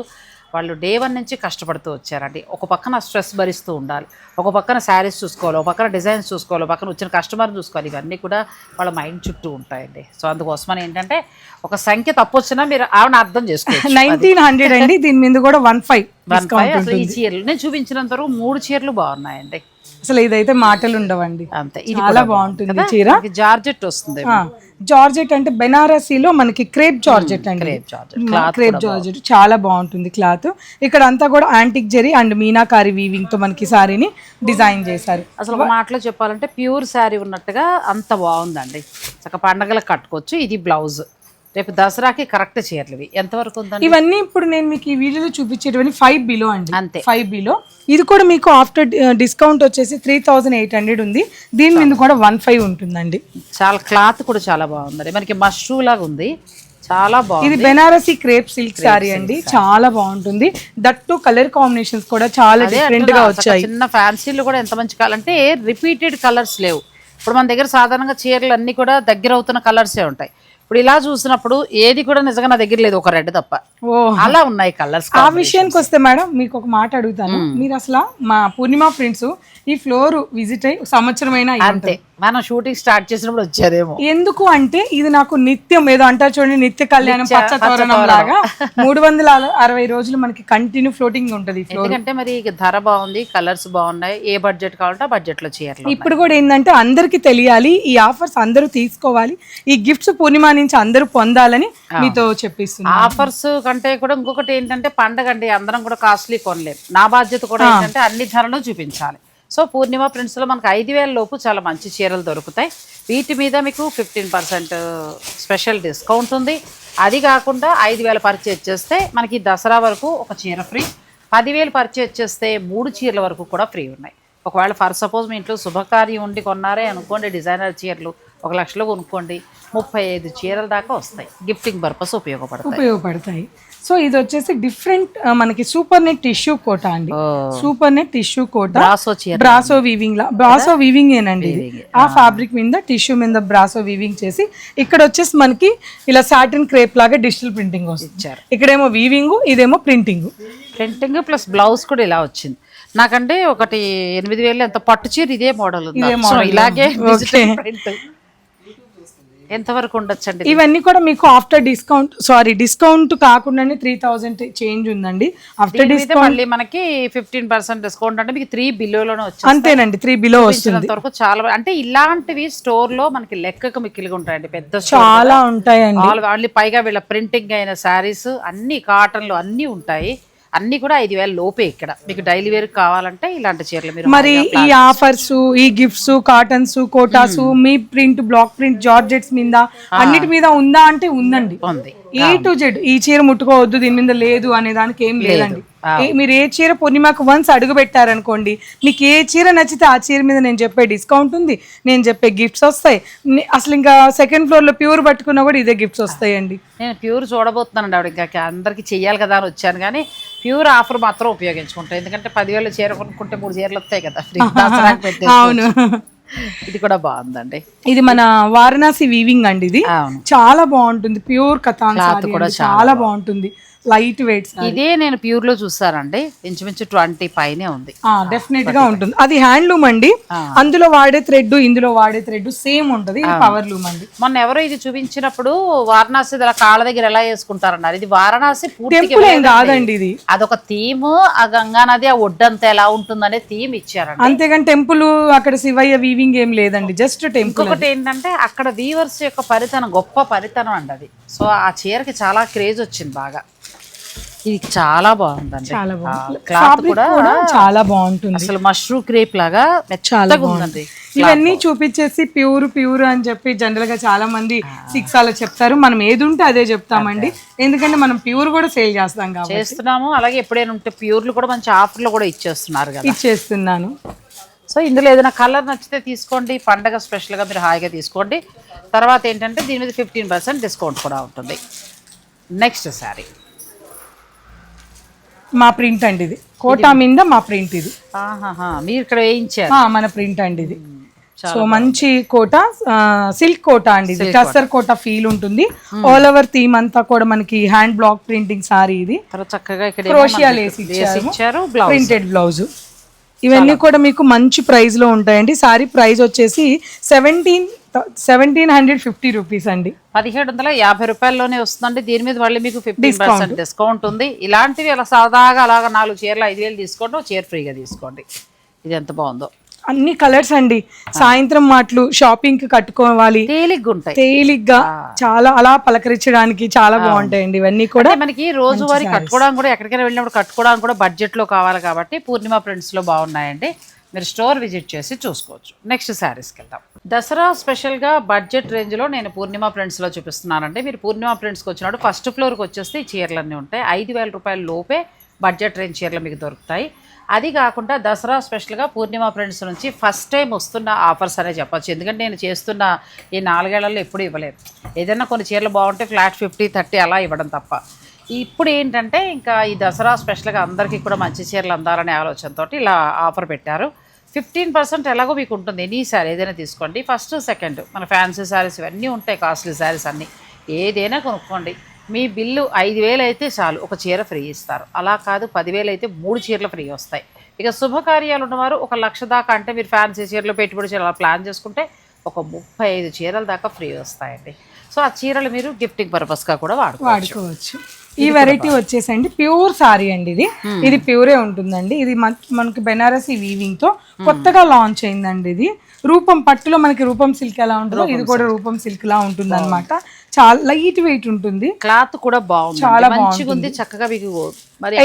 [SPEAKER 1] వాళ్ళు డే వన్ నుంచి కష్టపడుతూ వచ్చారండి. ఒక పక్కన స్ట్రెస్ భరిస్తూ ఉండాలి. ఒక పక్కన శారీస్ చూసుకోవాలి. ఒక పక్కన డిజైన్స్ చూసుకోవాలి. ఒక పక్కన వచ్చిన కస్టమర్ చూసుకోవాలి. ఇవన్నీ కూడా వాళ్ళ మైండ్ చుట్టూ ఉంటాయండి. సో అందుకోసమని ఏంటంటే ఒక సంఖ్య తప్పు వచ్చినా మీరు ఆవిడ అర్థం చేసుకోవచ్చు.
[SPEAKER 2] నైన్టీన్ హండ్రెడ్ అండి. దీని మీద కూడా వన్ ఫైవ్
[SPEAKER 1] వన్ ఫైవ్ అసలు ఈ చీరలు. నేను చూపించినంత వరకు మూడు చీరలు బాగున్నాయండి.
[SPEAKER 2] అసలు ఇదైతే మాటలు ఉండవండి.
[SPEAKER 1] అంతే ఇది
[SPEAKER 2] చాలా బాగుంటుంది చీర.
[SPEAKER 1] జార్జెట్ వస్తుంది.
[SPEAKER 2] జార్జెట్ అంటే బెనారసీలో మనకి క్రేప్ జార్జెట్ అండి.
[SPEAKER 1] Crepe georgette.
[SPEAKER 2] మ, క్రేప్ జార్జెట్. చాలా బాగుంటుంది క్లాత్. ఇక్కడ అంతా కూడా యాంటిక్ జెరీ అండ్ మీనాకారి వీవింగ్తో మనకి సారీని డిజైన్ చేశారు.
[SPEAKER 1] అసలు ఒక మాటలో చెప్పాలంటే ప్యూర్ శారీ ఉన్నట్టుగా అంత బాగుందండి. చక్క పండగలకు కట్టుకోవచ్చు. ఇది బ్లౌజ్. రేపు దసరాకి కరెక్ట్ చీరలు ఇవి ఎంతవరకు ఉందండి?
[SPEAKER 2] ఇవన్నీ ఇప్పుడు నేను మీకు ఈ వీడియోలో చూపించేటివన్నీ ఫైవ్ బిలో అండి.
[SPEAKER 1] అంతే.
[SPEAKER 2] ఫైవ్ బిలో ఇది కూడా మీకు ఆఫ్టర్ డిస్కౌంట్ వచ్చేసి త్రీ థౌజండ్ ఎయిట్ హండ్రెడ్ ఉంది. దీని మీద కూడా వన్ ఫైవ్ ఉంటుందండి.
[SPEAKER 1] చాలా క్లాత్ కూడా చాలా బాగుందండి. మనకి మష్రూ లాగా ఉంది. చాలా బాగుంది.
[SPEAKER 2] ఇది బెనారసి క్రేప్ సిల్క్ శారీ అండి. చాలా బాగుంటుంది. దట్టు కలర్ కాంబినేషన్స్ కూడా చాలా
[SPEAKER 1] డిఫరెంట్గా
[SPEAKER 2] వచ్చాయి.
[SPEAKER 1] చిన్న ఫ్యాన్సీలు కూడా ఎంత మంచి అంటే రిపీటెడ్ కలర్స్ లేవు. ఇప్పుడు మన దగ్గర సాధారణంగా చీరలు అన్ని కూడా దగ్గర అవుతున్న కలర్సే ఉంటాయి. ఇప్పుడు ఇలా చూసినప్పుడు ఏది కూడా నిజంగా నా దగ్గర లేదు ఒక రెడ్ తప్ప.
[SPEAKER 2] ఓ.
[SPEAKER 1] అలా ఉన్నాయి కలర్స్
[SPEAKER 2] ఆ విషయానికి వస్తే మేడం మీకు ఒక మాట అడుగుతాను. మీరు అసలు మా పూర్ణిమ ఫ్రెండ్స్ ఈ ఫ్లోర్ విజిట్ అయ్యి సంవత్సరమైన
[SPEAKER 1] అంతే. మనం షూటింగ్ స్టార్ట్ చేసినప్పుడు వచ్చారేమో.
[SPEAKER 2] ఎందుకు అంటే ఇది నాకు నిత్యం ఏదో అంటారు చూడండి నిత్య కళ్యాణం
[SPEAKER 1] నిత్య
[SPEAKER 2] పచ్చ తోరణం. లాగా. [laughs] మూడు వందల అరవై రోజులు మనకి కంటిన్యూ ఫ్లోటింగ్ ఉంటుంది ఈ ఫ్లోర్
[SPEAKER 1] ఎందుకంటే మరి ఇక ధర బాగుంది కలర్స్ బాగున్నాయి ఏ బడ్జెట్ కావాలంటే ఆ బడ్జెట్లో ఉన్నాయి.
[SPEAKER 2] ఇప్పుడు కూడా ఏంటంటే అందరికి తెలియాలి ఈ ఆఫర్స్ అందరూ తీసుకోవాలి ఈ గిఫ్ట్స్ పూర్ణిమ నుంచి అందరూ పొందాలని మీతో చెప్పిస్తున్నాను.
[SPEAKER 1] ఆఫర్స్ కంటే కూడా ఇంకొకటి ఏంటంటే పండగ అండి అందరం కూడా కాస్ట్లీ కొనలేం. నా బాధ్యత కూడా ఏంటంటే అన్ని ధరలు చూపించాలి. సో పూర్ణిమ ప్రింట్స్లో మనకు ఐదు వేల లోపు చాలా మంచి చీరలు దొరుకుతాయి. వీటి మీద మీకు ఫిఫ్టీన్ పర్సెంట్ స్పెషల్ డిస్కౌంట్ ఉంది. అది కాకుండా ఐదు వేల పర్చేజ్ చేస్తే మనకి దసరా వరకు ఒక చీర ఫ్రీ. పదివేలు పర్చేజ్ చేస్తే మూడు చీరల వరకు కూడా ఫ్రీ ఉన్నాయి. ఒకవేళ ఫర్ సపోజ్ మీ ఇంట్లో శుభకార్యం ఉండి కొన్నారే అనుకోండి డిజైనర్ చీరలు ఒక లక్షలో కొనుక్కోండి ముప్పై ఐదు చీరల దాకా వస్తాయి. గిఫ్టింగ్ పర్పస్ ఉపయోగపడతాయి.
[SPEAKER 2] ఉపయోగపడతాయి. సో ఇది వచ్చేసి డిఫరెంట్ మనకి సూపర్ నెట్ టిష్యూ కోట అండి. Super net tissue Kota.
[SPEAKER 1] Brasso
[SPEAKER 2] weaving లా. బ్రాసో వీవింగ్ ఏనండి ఆ ఫ్యాబ్రిక్ మీద టిష్యూ మీద బ్రాసో వీవింగ్ చేసి ఇక్కడ వచ్చేసి మనకి ఇలా సాటిన్ క్రేప్ లాగా డిజిటల్ ప్రింటింగ్ వస్తుంది. ఇక్కడేమో వీవింగ్ ఇదేమో ప్రింటింగ్
[SPEAKER 1] ప్రింటింగ్ ప్లస్ బ్లౌజ్ కూడా ఇలా వచ్చింది. నాకంటే ఒకటి ఎనిమిది వేలు ఎంత పట్టు చీర ఇదే మోడల్ ఇలాగే. ఎంతవరకు ఉండొచ్చండి
[SPEAKER 2] ఇవన్నీ కూడా మీకు ఆఫ్టర్ డిస్కౌంట్ సారీ డిస్కౌంట్ కాకుండానే త్రీ థౌజండ్ చేంజ్ ఉందండి. ఆఫ్టర్
[SPEAKER 1] మీద మళ్ళీ మనకి ఫిఫ్టీన్ పర్సెంట్ డిస్కౌంట్ అంటే మీకు త్రీ బిలోలోనే వచ్చింది
[SPEAKER 2] అంతేనండి త్రీ బిలో వస్తుంది.
[SPEAKER 1] వరకు చాలా అంటే ఇలాంటివి స్టోర్లో మనకి లెక్కకు మిక్కిలిగా ఉంటాయండి పెద్ద
[SPEAKER 2] చాలా ఉంటాయండి.
[SPEAKER 1] పైగా వీళ్ళ ప్రింటింగ్ అయిన శారీస్ అన్ని కాటన్లు అన్నీ ఉంటాయి. అన్ని కూడా ఐదు వేల లోపే ఇక్కడ. మీకు డైలీ వేర్ కావాలంటే ఇలాంటి చీరలు మీరు
[SPEAKER 2] మరి ఈ ఆఫర్స్ ఈ గిఫ్ట్స్ కాటన్స్ కోటాస్ మీ ప్రింట్ బ్లాక్ ప్రింట్ జార్జెట్స్ మీద అన్నిటి మీద ఉందా అంటే ఉందండి.
[SPEAKER 1] ఉంది.
[SPEAKER 2] ఏ టు జెడ్ ఈ చీర ముట్టుకోవద్దు దీని మీద లేదు అనే దానికి ఏం లేదండి. మీరు ఏ చీర పూర్ణిమకు వన్స్ అడుగు పెట్టారనుకోండి మీకు ఏ చీర నచ్చితే ఆ చీర మీద నేను చెప్పే డిస్కౌంట్ ఉంది నేను చెప్పే గిఫ్ట్స్ వస్తాయి. అసలు ఇంకా సెకండ్ ఫ్లోర్లో ప్యూర్ పట్టుకున్నా కూడా ఇదే గిఫ్ట్స్ వస్తాయండి.
[SPEAKER 1] నేను ప్యూర్ చూడబోతున్నానండి ఆవిడ. ఇంకా అందరికి చెయ్యాలి కదా అని వచ్చాను కానీ ప్యూర్ ఆఫర్ మాత్రం ఉపయోగించుకుంటాను ఎందుకంటే పదివేలు చీర కొనుక్కుంటే మూడు చీరలు వస్తాయి కదా ఫ్రీ [laughs]
[SPEAKER 2] అవును.
[SPEAKER 1] ఇది కూడా బాగుందండి.
[SPEAKER 2] ఇది మన వారణాసి వీవింగ్ అండి ఇది. చాలా బాగుంటుంది. ప్యూర్ కథాన్ అండి. చాలా బాగుంటుంది. లైట్ వెయిట్స్
[SPEAKER 1] ఇదే నేను ప్యూర్లో చూసానండి ఇంచుమించు ట్వంటీ పైనే ఉంది.
[SPEAKER 2] డెఫినెట్గా ఉంటుంది. అది హ్యాండ్లూమ్ అండి. అందులో వాడే థ్రెడ్ ఇందులో వాడే థ్రెడ్ సేమ్ ఉంటుంది. పవర్ లూమ్ అండి.
[SPEAKER 1] మొన్న ఎవరో ఇది చూపించినప్పుడు వారణాసి కాళ్ళ దగ్గర ఎలా వేసుకుంటారన్నారు. ఇది వారణాసి
[SPEAKER 2] కాదండి ఇది.
[SPEAKER 1] అదొక థీమ్. ఆ గంగా నది ఆ ఒడ్డంతా ఎలా ఉంటుందనే థీమ్ ఇచ్చారండి.
[SPEAKER 2] అంతేగాని టెంపుల్ అక్కడ శివయ్య వీవింగ్ ఏం లేదండి. జస్ట్ టెంపుల్
[SPEAKER 1] ఇంకొకటి ఏంటంటే అక్కడ వీవర్స్ యొక్క పరితనం గొప్ప పరితనం అండి అది. సో ఆ చీరకి చాలా క్రేజ్ వచ్చింది బాగా. ఇది చాలా బాగుందండి.
[SPEAKER 2] చాలా బాగుంది.
[SPEAKER 1] క్లాత్ కూడా
[SPEAKER 2] చాలా బాగుంటుంది.
[SPEAKER 1] అసలు మష్రూ క్రేప్ లాగా మెత్తగా ఉందండి.
[SPEAKER 2] ఇవన్నీ చూపించేసి ప్యూర్ ప్యూర్ అని చెప్పి జనరల్గా చాలా మంది సిక్స్ అలా చెప్తారు. మనం ఏది ఉంటే అదే చెప్తామండి. ఎందుకంటే మనం ప్యూర్ కూడా సేల్ చేస్తాం కాబట్టి.
[SPEAKER 1] చేస్తున్నాము. అలాగే ఎప్పుడైనా ఉంటే ప్యూర్లు కూడా మంచి ఆఫర్లు కూడా ఇచ్చేస్తున్నారు కదా.
[SPEAKER 2] ఇచ్చేస్తున్నాను.
[SPEAKER 1] సో ఇందులో ఏదైనా కలర్ నచ్చితే తీసుకోండి. పండగ స్పెషల్గా మీరు హాయిగా తీసుకోండి. తర్వాత ఏంటంటే దీని మీద ఫిఫ్టీన్ పర్సెంట్ డిస్కౌంట్ కూడా ఉంటుంది. నెక్స్ట్ శారీ
[SPEAKER 2] మా ప్రింట్ అండి ఇది. కోటా మీద మా ప్రింట్ ఇది.
[SPEAKER 1] మీరు ఇక్కడ వేయించారు.
[SPEAKER 2] మన ప్రింట్ అండి ఇది. సో మంచి కోట సిల్క్ కోట అండి ఇది. టస్సర్ కోట. ఫీల్ ఉంటుంది. ఆల్ ఓవర్ థీమ్ అంతా కూడా మనకి హ్యాండ్ బ్లాక్ ప్రింటింగ్ సారీ ఇది.
[SPEAKER 1] చక్కగా ఇక్కడ
[SPEAKER 2] క్రోషియా లేస్
[SPEAKER 1] ఇచ్చారు.
[SPEAKER 2] ప్రింటెడ్ బ్లౌజ్ ఇవన్నీ కూడా మీకు మంచి ప్రైస్లో ఉంటాయండి. సారీ ప్రైస్ వచ్చేసి seventeen seventeen hundred fifty rupees అండి.
[SPEAKER 1] పదిహేడు వందల యాభై రూపాయల్లోనే వస్తుందండి. దీని మీద మళ్ళీ మీకు ఫిఫ్టీన్ పర్సెంట్ డిస్కౌంట్ ఉంది. ఇలాంటివి అలా సరదాగా అలాగా నాలుగు చీరలు ఐదు వేలు తీసుకోండి. చీర ఫ్రీగా తీసుకోండి. ఇది ఎంత బాగుందో.
[SPEAKER 2] అన్ని కలర్స్ అండి. సాయంత్రం మాటలు షాపింగ్కి కట్టుకోవాలి.
[SPEAKER 1] తేలిగ్గా ఉంటాయి.
[SPEAKER 2] తేలిగ్గా చాలా అలా పలకరించడానికి చాలా బాగుంటాయండి ఇవన్నీ కూడా.
[SPEAKER 1] మనకి రోజువారీ కట్టుకోవడానికి కూడా ఎక్కడికైనా వెళ్ళినప్పుడు కట్టుకోవడానికి కూడా బడ్జెట్లో కావాలి కాబట్టి పూర్ణిమ ప్రింట్స్లో బాగున్నాయండి. మీరు స్టోర్ విజిట్ చేసి చూసుకోవచ్చు. నెక్స్ట్ శారీస్కి వెళ్దాం. దసరా స్పెషల్గా బడ్జెట్ రేంజ్లో నేను పూర్ణిమ ప్రింట్స్లో చూపిస్తున్నానండి. మీరు పూర్ణిమ ప్రింట్స్కి వచ్చినప్పుడు ఫస్ట్ ఫ్లోర్కి వచ్చేస్తే ఈ చీరలన్నీ ఉంటాయి. ఐదు వేల రూపాయల లోపే బడ్జెట్ రేంజ్ చీరలు మీకు దొరుకుతాయి. అది కాకుండా దసరా స్పెషల్గా పూర్ణిమ ఫ్రెండ్స్ నుంచి ఫస్ట్ టైం వస్తున్న ఆఫర్స్ అనే చెప్పచ్చు. ఎందుకంటే నేను చేస్తున్న ఈ నాలుగేళ్ళలో ఎప్పుడు ఇవ్వలేదు. ఏదైనా కొన్ని చీరలు బాగుంటే ఫ్లాట్ ఫిఫ్టీ థర్టీ అలా ఇవ్వడం తప్ప. ఇప్పుడు ఏంటంటే ఇంకా ఈ దసరా స్పెషల్గా అందరికీ కూడా మంచి చీరలు అందాలనే ఆలోచనతో ఇలా ఆఫర్ పెట్టారు. ఫిఫ్టీన్ పర్సెంట్ ఎలాగో మీకు ఉంటుంది. ఎనీ ఏదైనా తీసుకోండి. ఫస్ట్ సెకండ్ మన ఫ్యాన్సీ శారీస్ ఇవన్నీ ఉంటాయి. కాస్ట్లీ శారీస్ అన్నీ. ఏదైనా కొనుక్కోండి. మీ బిల్లు ఐదు వేలు అయితే చాలు ఒక చీర ఫ్రీ ఇస్తారు. అలా కాదు పదివేలు అయితే మూడు చీరలు ఫ్రీ వస్తాయి. ఇక శుభకార్యాలు ఉన్నవారు ఒక లక్ష దాకా అంటే మీరు ఫ్యాన్సీ చీరలు పెట్టుబడి చీరలు అలా ప్లాన్ చేసుకుంటే ఒక ముప్పై ఐదు చీరల దాకా ఫ్రీ వస్తాయండి. సో ఆ చీరలు మీరు గిఫ్టింగ్ పర్పస్గా కూడా వాడుకోవచ్చు.
[SPEAKER 2] ఈ వెరైటీ వచ్చేసండి ప్యూర్ సారీ అండి ఇది. ఇది ప్యూరే ఉంటుందండి. ఇది మన- మనకి బెనారసి వీవింగ్తో కొత్తగా లాంచ్ అయిందండి ఇది. రూపం పట్టులో మనకి రూపం సిల్క్ ఎలా ఉంటుందో ఇది కూడా రూపం సిల్క్. లా ఉంటుంది అనమాట చాలా లైట్ వెయిట్ ఉంటుంది.
[SPEAKER 1] క్లాత్ కూడా బాగుంది.
[SPEAKER 2] చాలా
[SPEAKER 1] మంచిగా ఉంది చక్కగా మరి.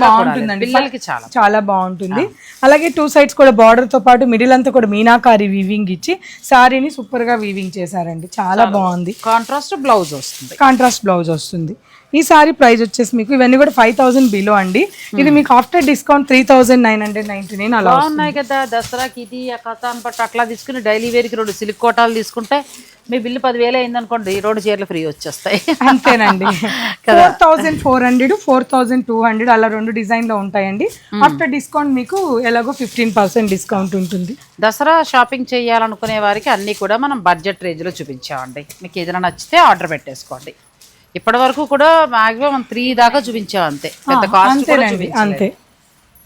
[SPEAKER 2] బాగుంటుందండి
[SPEAKER 1] పిల్లలకి చాలా.
[SPEAKER 2] చాలా బాగుంటుంది. అలాగే టూ సైడ్స్ కూడా బార్డర్తో పాటు మిడిల్ అంతా కూడా మీనాకారి వీవింగ్ ఇచ్చి సారీని సూపర్గా వీవింగ్ చేశారండి. చాలా బాగుంది.
[SPEAKER 1] కాంట్రాస్ట్ బ్లౌజ్ వస్తుంది.
[SPEAKER 2] కాంట్రాస్ట్ బ్లౌజ్ వస్తుంది. ఈ సారీ ప్రైస్ వచ్చేసి మీకు ఇవన్నీ కూడా ఫైవ్ థౌసండ్ బిలో అండి. ఇది మీకు after discount three thousand nine hundred ninety nine అలా
[SPEAKER 1] బాగున్నాయి కదా దసరాకి ఇది కథాన్ పట్టు అట్లా తీసుకుని డైలీ వేర్కి రెండు సిల్క్ కోటాలు తీసుకుంటే మీ బిల్లు పదివేలు అయిందనుకోండి రెండు చీరలు ఫ్రీ వచ్చేస్తాయి.
[SPEAKER 2] అంతేనండి. Four thousand four hundred four thousand two hundred అలా రెండు డిజైన్లో ఉంటాయండి ఆఫ్టర్ డిస్కౌంట్ మీకు ఎలాగో ఫిఫ్టీన్ పర్సెంట్ డిస్కౌంట్ ఉంటుంది.
[SPEAKER 1] దసరా షాపింగ్ చేయాలనుకునే వారికి అన్నీ కూడా మనం బడ్జెట్ రేంజ్లో చూపించామండి. మీకు ఏదైనా నచ్చితే ఆర్డర్ పెట్టేసుకోండి. ఇప్పటి వరకు కూడా మాక్సిమం త్రీ దాకా చూపించాం అంతే. పెద్ద కాస్ట్ కూడా
[SPEAKER 2] అంతేనండి
[SPEAKER 1] చూపించలేదు.
[SPEAKER 2] అంతే.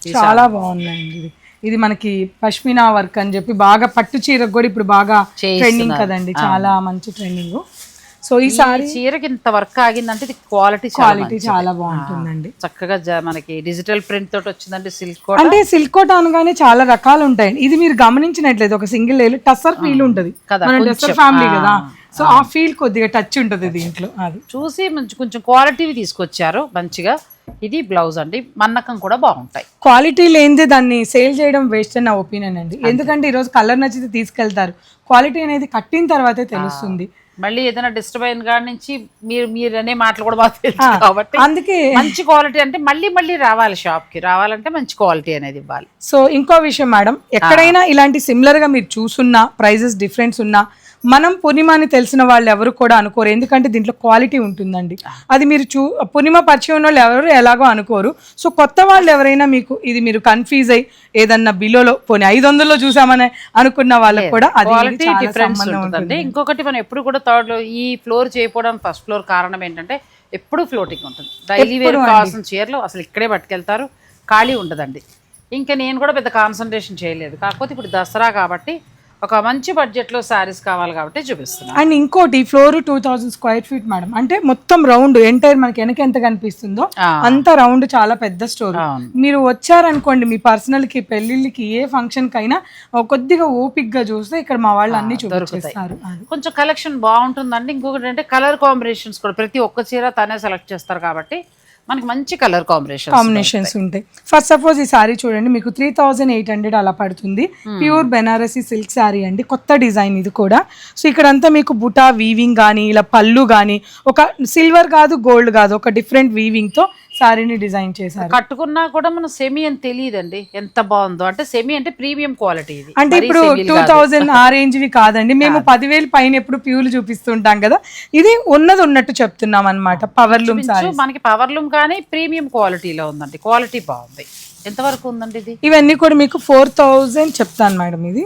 [SPEAKER 2] చాలా బాగుందండి ఇది. ఇది మనకి పష్మినా వర్క్ అని చెప్పి బాగా పట్టు చీరకు కూడా ఇప్పుడు బాగా ట్రెండింగ్ కదండి చాలా మంచి ట్రెండింగ్ సో ఈ
[SPEAKER 1] ఈ
[SPEAKER 2] సారీ
[SPEAKER 1] చీరకి ఇంత వర్క్ ఆగిందంటే ఇది క్వాలిటీ
[SPEAKER 2] క్వాలిటీ చాలా బాగుంటుందండి.
[SPEAKER 1] చక్కగా జ- మనకి డిజిటల్ ప్రింట్ తోటి వచ్చిందంటే సిల్క్ కూడా
[SPEAKER 2] అంటే సిల్క్ కోట్ అనగానే చాలా రకాలు ఉంటాయండి. ఇది మీరు గమనించినట్లయితే ఒక సింగిల్ లేలు టస్సర్ ఫీల్ ఉంటది.
[SPEAKER 1] కదా,
[SPEAKER 2] మన
[SPEAKER 1] కొంచెం.
[SPEAKER 2] టస్సర్ ఫ్యామిలీ కదా. సో ఆ ఫీల్ కొద్దిగా టచ్ ఉంటది దీంట్లో అది.
[SPEAKER 1] చూసి మంచి కొంచెం క్వాలిటీవి తీసుకొచ్చారు మంచిగా. ఇది బ్లౌజ్ అండి మన్నకం కూడా బాగుంటాయి.
[SPEAKER 2] క్వాలిటీ లేనిదే దాన్ని సేల్ చేయడం వేస్ట్ అని నా ఒపీనియన్ అండి. ఎందుకంటే ఈరోజు కలర్ నచ్చితే తీసుకెళ్తారు. క్వాలిటీ అనేది కట్టిన తర్వాతే తెలుస్తుంది.
[SPEAKER 1] మళ్ళీ ఏదైనా డిస్టర్బ్ అయిన కాడి నుంచి మీరు మీరు అనే మాటలు కూడా బాగా తెలుసు కాబట్టి
[SPEAKER 2] అందుకే
[SPEAKER 1] మంచి క్వాలిటీ అంటే మళ్ళీ మళ్ళీ రావాలి షాప్కి. రావాలంటే మంచి క్వాలిటీ అనేది ఇవ్వాలి.
[SPEAKER 2] సో ఇంకో విషయం మేడం ఎక్కడైనా ఇలాంటి సిమిలర్గా మీరు చూసున్నా ప్రైజెస్ డిఫరెన్స్ ఉన్నా మనం పూర్ణిమని తెలిసిన వాళ్ళు ఎవరు కూడా అనుకోరు. ఎందుకంటే దీంట్లో క్వాలిటీ ఉంటుందండి. అది మీరు చూ పూర్ణిమ పరిచయం ఉన్న వాళ్ళు ఎవరు ఎలాగో అనుకోరు. సో కొత్త వాళ్ళు ఎవరైనా మీకు ఇది మీరు కన్ఫ్యూజ్ అయ్యి ఏదన్నా బిలోలో పోనీ ఐదు వందల్లో చూసామని అనుకున్న వాళ్ళకి కూడా అది
[SPEAKER 1] డిఫరెన్స్ ఉంటుందండి. ఇంకొకటి మనం ఎప్పుడు కూడా థర్డ్లో ఈ ఫ్లోర్ చేయకపోవడం ఫస్ట్ ఫ్లోర్ కారణం ఏంటంటే ఎప్పుడు ఫ్లోటింగ్ ఉంటుంది. డైలీ వేర్ కావాల్సిన చీరలు అసలు ఇక్కడే పట్టుకెళ్తారు. ఖాళీ ఉండదండి. ఇంకా నేను కూడా పెద్ద కాన్సన్ట్రేషన్ చేయలేదు. కాకపోతే ఇప్పుడు దసరా కాబట్టి ఒక మంచి బడ్జెట్లో శారీస్ కావాలి కాబట్టి చూపిస్తున్నాను
[SPEAKER 2] అండ్ ఇంకోటి floor two thousand square feet madam అంటే మొత్తం రౌండ్ ఎంటైర్ మనకి వెనక ఎంత కనిపిస్తుందో. అంత రౌండ్ చాలా పెద్ద స్టోర్. మీరు వచ్చారనుకోండి మీ పర్సనల్కి పెళ్ళిళ్ళకి ఏ ఫంక్షన్ కైనా ఒక కొద్దిగా ఓపిక్గా చూస్తే ఇక్కడ మా వాళ్ళు అన్ని చూపించేస్తారు అది.
[SPEAKER 1] కొంచెం కలెక్షన్ బాగుంటుందండి ఇంకొకటి అంటే కలర్ కాంబినేషన్స్ కూడా ప్రతి ఒక్క చీర తనే సెలెక్ట్ చేస్తారు కాబట్టి మనకి మంచి కలర్ కాంబినేషన్
[SPEAKER 2] కాంబినేషన్స్ ఉంటాయి. ఫస్ట్ సపోజ్ ఈ సారీ చూడండి మీకు త్రీ థౌజండ్ ఎయిట్ హండ్రెడ్ అలా పడుతుంది. ప్యూర్ బెనారసీ సిల్క్ శారీ అండి కొత్త డిజైన్ ఇది కూడా. సో ఇక్కడంతా మీకు బుటా వీవింగ్ కానీ ఇలా పళ్ళు కానీ ఒక సిల్వర్ కాదు గోల్డ్ కాదు ఒక డిఫరెంట్ వీవింగ్ తో శారీని డిజైన్ చేశారు.
[SPEAKER 1] కట్టుకున్నా కూడా మనం సెమీ అని తెలియదండి. ఎంత బాగుందో. అంటే సెమీ అంటే ప్రీమియం క్వాలిటీ ఇది.
[SPEAKER 2] అంటే ఇప్పుడు టూ. థౌజండ్ ఆ రేంజ్ వి కాదండి. [laughs] మేము పదివేలు పైన ఎప్పుడు ప్యూర్లు చూపిస్తుంటాం కదా. ఇది ఉన్నది ఉన్నట్టు చెప్తున్నాం అనమాట పవర్ లూమ్
[SPEAKER 1] మనకి పవర్ లూమ్ కానీ ప్రీమియం క్వాలిటీలో ఉందండి. క్వాలిటీ బాగుంది. ఎంతవరకు ఉందండి ఇది?
[SPEAKER 2] ఇవన్నీ కూడా మీకు ఫోర్ థౌజండ్ చెప్తాను మేడం ఇది.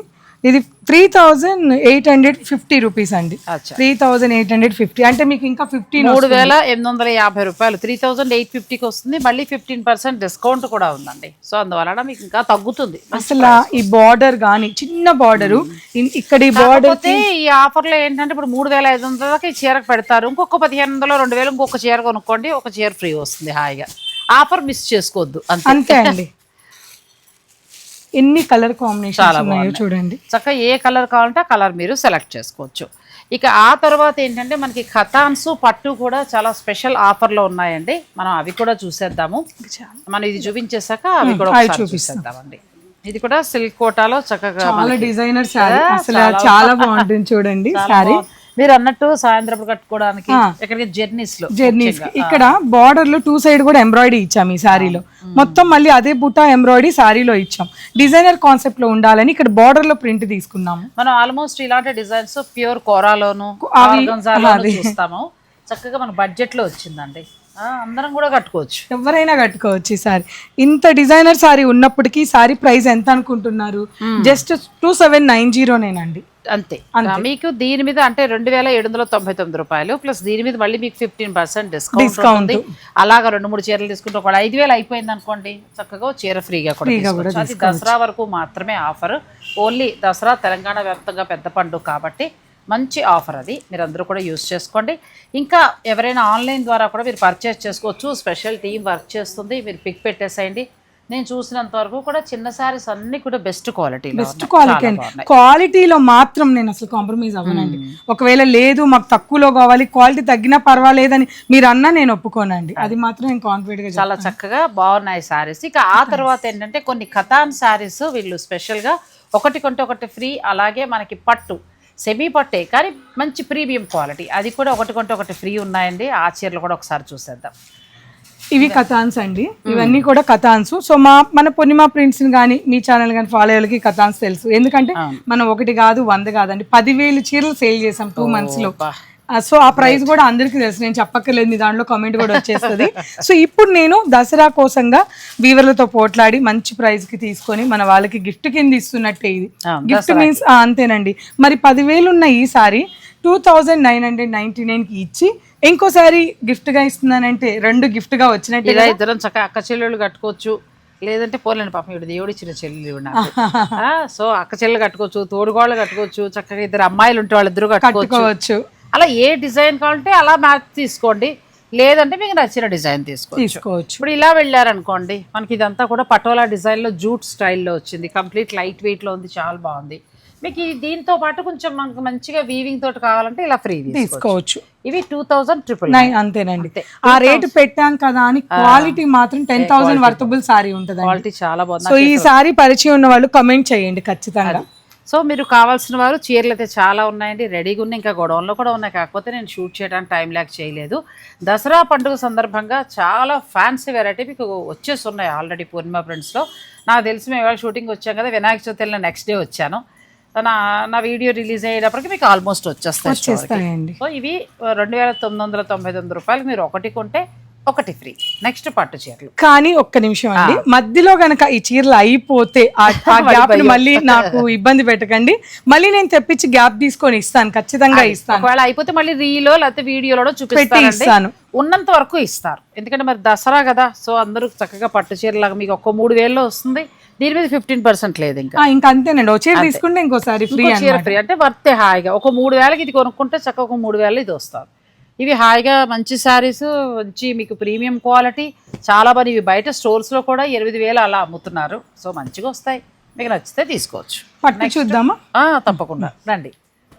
[SPEAKER 2] ఇది three thousand eight hundred fifty rupees అండి. Three thousand eight hundred fifty. అంటే మీకు ఇంకా ఫిఫ్టీన్
[SPEAKER 1] మూడు వేల ఎనిమిది వందల యాభై రూపాయలు. త్రీ థౌజండ్ ఎయిట్ ఫిఫ్టీకి వస్తుంది. మళ్ళీ ఫిఫ్టీన్ పర్సెంట్ డిస్కౌంట్ కూడా ఉందండి. సో అందువలన మీకు ఇంకా తగ్గుతుంది.
[SPEAKER 2] అసలు ఈ బార్డర్ కానీ చిన్న బార్డరు ఇక్కడ ఈ బార్డర్
[SPEAKER 1] ఈ ఆఫర్లో ఏంటంటే ఇప్పుడు మూడు వేల ఐదు వందల దాకా ఈ చీరకు పెడతారు. ఇంకొక పదిహేను వందలు రెండు వేలు ఇంకొక చీర కొనుక్కోండి. ఒక చీర ఫ్రీ వస్తుంది హాయిగా. ఆఫర్ మిస్ చేసుకోవద్దు. అంతే
[SPEAKER 2] అండి. [laughs] ఎన్ని కలర్ కాంబినేషన్స్ ఉన్నాయో చూడండి.
[SPEAKER 1] చక్కగా ఏ కలర్ కావాలంటే ఆ కలర్ మీరు సెలెక్ట్ చేసుకోవచ్చు. ఇక ఆ తర్వాత ఏంటంటే మనకి ఖతాన్స్ పట్టు కూడా చాలా స్పెషల్ ఆఫర్లో ఉన్నాయండి. మనం అవి కూడా చూసేద్దాము. మనం ఇది చూపించేసాక అవి కూడా చూసేద్దామండి. ఇది కూడా సిల్క్ కోటాలో చక్కగా
[SPEAKER 2] చాలా డిజైనర్ శారీ. అసలు చాలా బాగుంటుంది చూడండి శారీ.
[SPEAKER 1] మీరు అన్నట్టు సాయంత్రం కట్టుకోవడానికి. ఎక్కడికి జర్నీస్లో
[SPEAKER 2] జర్నీస్ ఇక్కడ బార్డర్లో టూ సైడ్ కూడా ఎంబ్రాయిడరీ ఇచ్చాం ఈ సారీలో మొత్తం మళ్ళీ అదే బుటా ఎంబ్రాయిడరీ సారీలో ఇచ్చాం. డిజైనర్ కాన్సెప్ట్లో ఉండాలని ఇక్కడ బార్డర్లో ప్రింట్ తీసుకున్నాము.
[SPEAKER 1] మనం ఆల్మోస్ట్ ఇలాంటి డిజైన్స్ ప్యూర్ కోరాలోను. చూస్తాము. చక్కగా మన బడ్జెట్లో వచ్చిందండి. అందరం కూడా కట్టుకోవచ్చు.
[SPEAKER 2] ఎవరైనా కట్టుకోవచ్చు ఈ సారీ ఇంత డిజైనర్ సారీ ఉన్నప్పటికీ సారీ ప్రైస్ ఎంత అనుకుంటున్నారు? జస్ట్ టూ సెవెన్ నైన్ జీరోనేనండి
[SPEAKER 1] అంతే. మీకు దీని మీద అంటే రెండు వేల ఏడు వందల తొంభై తొమ్మిది రూపాయలు ప్లస్ దీని మీద మళ్ళీ మీకు ఫిఫ్టీన్ పర్సెంట్ డిస్కౌంట్ అలాగా రెండు మూడు చీరలు తీసుకుంటే ఒక ఐదు వేలు అయిపోయింది అనుకోండి. చక్కగా చీర ఫ్రీగా కూడా. అది దసరా వరకు మాత్రమే ఆఫర్. ఓన్లీ దసరా తెలంగాణ వ్యాప్తంగా పెద్ద పండుగ కాబట్టి మంచి ఆఫర్ అది. మీరు అందరూ కూడా యూస్ చేసుకోండి. ఇంకా ఎవరైనా ఆన్లైన్ ద్వారా కూడా మీరు పర్చేస్ చేసుకోవచ్చు. స్పెషల్ టీం వర్క్ చేస్తుంది. మీరు పిక్ పెట్టేసేయండి. నేను చూసినంత వరకు కూడా చిన్న సారీస్ అన్ని కూడా బెస్ట్ క్వాలిటీ
[SPEAKER 2] బెస్ట్ క్వాలిటీ అండి. క్వాలిటీలో మాత్రం నేను అసలు కాంప్రమైజ్ అవ్వనండి. ఒకవేళ లేదు మాకు తక్కువలో కావాలి క్వాలిటీ తగ్గినా పర్వాలేదని మీరు అన్నా నేను ఒప్పుకోనండి. అది మాత్రం నేను కాన్ఫిడెంట్గా
[SPEAKER 1] చాలా చక్కగా బాగున్నాయి శారీస్ ఇక ఆ తర్వాత ఏంటంటే కొన్ని కథాన్ శారీస్ వీళ్ళు స్పెషల్గా ఒకటి కొంటే ఒకటి ఫ్రీ అలాగే మనకి పట్టు సెమీ పట్టే కానీ మంచి ప్రీమియం క్వాలిటీ అది కూడా ఒకటి కొంటే ఒకటి ఫ్రీ ఉన్నాయండి. ఆ చీరలు కూడా ఒకసారి చూసేద్దాం.
[SPEAKER 2] ఇవి కథాన్స్ అండి. ఇవన్నీ కూడా కథాన్స్. సో మా మన పూర్ణిమ ప్రింట్స్ కానీ మీ ఛానల్ కానీ ఫాలో అయ్యేకి కథాన్స్ తెలుసు. ఎందుకంటే మనం ఒకటి కాదు వంద కాదండి. పదివేలు చీరలు సేల్ చేసాం టూ మంత్స్లో సో ఆ ప్రైస్ కూడా అందరికీ తెలుసు. నేను చెప్పక్కర్లేదు మీ దాంట్లో కామెంట్ కూడా వచ్చేస్తుంది. సో ఇప్పుడు నేను దసరా కోసంగా వీవర్లతో పోట్లాడి మంచి ప్రైస్కి తీసుకొని మన వాళ్ళకి గిఫ్ట్ కింద ఇస్తున్నట్టే ఇది. గిఫ్ట్ మీన్స్ అంతేనండి. మరి పదివేలు ఉన్న ఈ sari two thousand nine hundred ninety కి ఇచ్చి ఇంకోసారి గిఫ్ట్గా ఇస్తున్నానంటే రెండు గిఫ్ట్గా వచ్చినట్టే
[SPEAKER 1] ఇలా ఇద్దరం చక్కగా అక్క చెల్లెళ్ళు కట్టుకోవచ్చు. లేదంటే పోలేండి పాపం ఇప్పుడు దేవుడు ఇచ్చిన చెల్లెలు ఇవి [laughs] సో అక్క చెల్లెలు కట్టుకోవచ్చు తోడుగోళ్ళు కట్టుకోవచ్చు చక్కగా ఇద్దరు అమ్మాయిలు ఉంటే వాళ్ళిద్దరూ కట్టుకోవచ్చు.
[SPEAKER 2] కట్టుకోవచ్చు.
[SPEAKER 1] అలా ఏ డిజైన్ కావాలంటే అలా మ్యాచ్ తీసుకోండి. లేదంటే మీకు నచ్చిన డిజైన్ తీసుకోవచ్చు.
[SPEAKER 2] తీసుకోవచ్చు.
[SPEAKER 1] ఇప్పుడు ఇలా వెళ్ళారనుకోండి మనకి ఇదంతా కూడా పటోలా డిజైన్లో జూట్ స్టైల్లో వచ్చింది. కంప్లీట్ లైట్ వెయిట్లో ఉంది చాలా బాగుంది. మీకు దీంతో పాటు కొంచెం మనకు మంచిగా వీవింగ్ తోటి కావాలంటే ఇలా ఫ్రీ
[SPEAKER 2] తీసుకోవచ్చు.
[SPEAKER 1] ఇవి టూ థౌజండ్ ట్రిపుల్
[SPEAKER 2] నైన్ అంతేనండి. ఆ రేటు పెట్టాం కదా అని క్వాలిటీ మాత్రం టెన్ థౌసండ్ వర్తబుల్ సారీ ఉంటదండి.
[SPEAKER 1] క్వాలిటీ చాలా బాగుంది.
[SPEAKER 2] సో ఈ సారీ పరిచయం ఉన్న వాళ్ళు కమెంట్ చేయండి ఖచ్చితంగా.
[SPEAKER 1] సో మీరు కావాల్సిన వారు చీరలు అయితే చాలా ఉన్నాయండి. రెడీగా ఉన్నాయి. ఇంకా గొడవల్లో కూడా ఉన్నాయి. కాకపోతే నేను షూట్ చేయడానికి టైం లేక చేయలేదు. దసరా పండుగ సందర్భంగా చాలా ఫ్యాన్సీ వెరైటీ మీకు వచ్చేసి ఉన్నాయి ఆల్రెడీ పూర్ణిమ ఫ్రెండ్స్లో నాకు తెలిసి మేము ఇవాళ షూటింగ్ వచ్చాం కదా. వినాయక చవితి నెక్స్ట్ డే వచ్చాను. నా నా వీడియో రిలీజ్ అయ్యేటప్పటికి మీకు ఆల్మోస్ట్ వచ్చేస్తాయి సో ఇవి రెండు వేల తొమ్మిది వందల తొంభై తొమ్మిది రూపాయలు మీరు ఒకటి కొంటే ఒకటి ఫ్రీ. నెక్స్ట్ పట్టు చీరలు.
[SPEAKER 2] కానీ ఒక్క నిమిషం అండి. మధ్యలో గనక ఈ చీరలు అయిపోతే ఆ [laughs] గ్యాప్ మళ్ళీ నాకు [laughs] ఇబ్బంది పెట్టకండి. మళ్ళీ నేను తెప్పించి గ్యాప్ తీసుకొని ఇస్తాను. ఖచ్చితంగా ఇస్తాను.
[SPEAKER 1] ఒకవేళ అయిపోతే మళ్ళీ రీలో లేకపోతే వీడియోలో చూపిస్తారండి
[SPEAKER 2] ఇస్తాను.
[SPEAKER 1] ఉన్నంత వరకు ఇస్తారు. ఎందుకంటే మరి దసరా కదా సో అందరూ చక్కగా పట్టు చీరలాగా మీకు ఒక్క మూడు వేల్లో వస్తుంది. దీని మీద ఫిఫ్టీన్ పర్సెంట్ లేదు ఇంకా.
[SPEAKER 2] ఇంకా అంతేనండి. చీర తీసుకుంటే ఇంకోసారి ఫ్రీ
[SPEAKER 1] చీర ఫ్రీ. అంటే వర్తే హాయిగా. ఒక మూడు వేలకి ఇది కొనుక్కుంటే చక్కగా ఒక మూడు వేలు ఇది వస్తారు ఇవి హాయిగా మంచి శారీస్ మంచి మీకు ప్రీమియం క్వాలిటీ చాలా బాగా ఇవి బయట స్టోర్స్లో కూడా ఎనిమిది వేలు అలా అమ్ముతున్నారు. సో మంచిగా వస్తాయి. మీకు నచ్చితే తీసుకోవచ్చు.
[SPEAKER 2] పట్టు చూద్దామా?
[SPEAKER 1] ఆ, తప్పకుండా. రండి.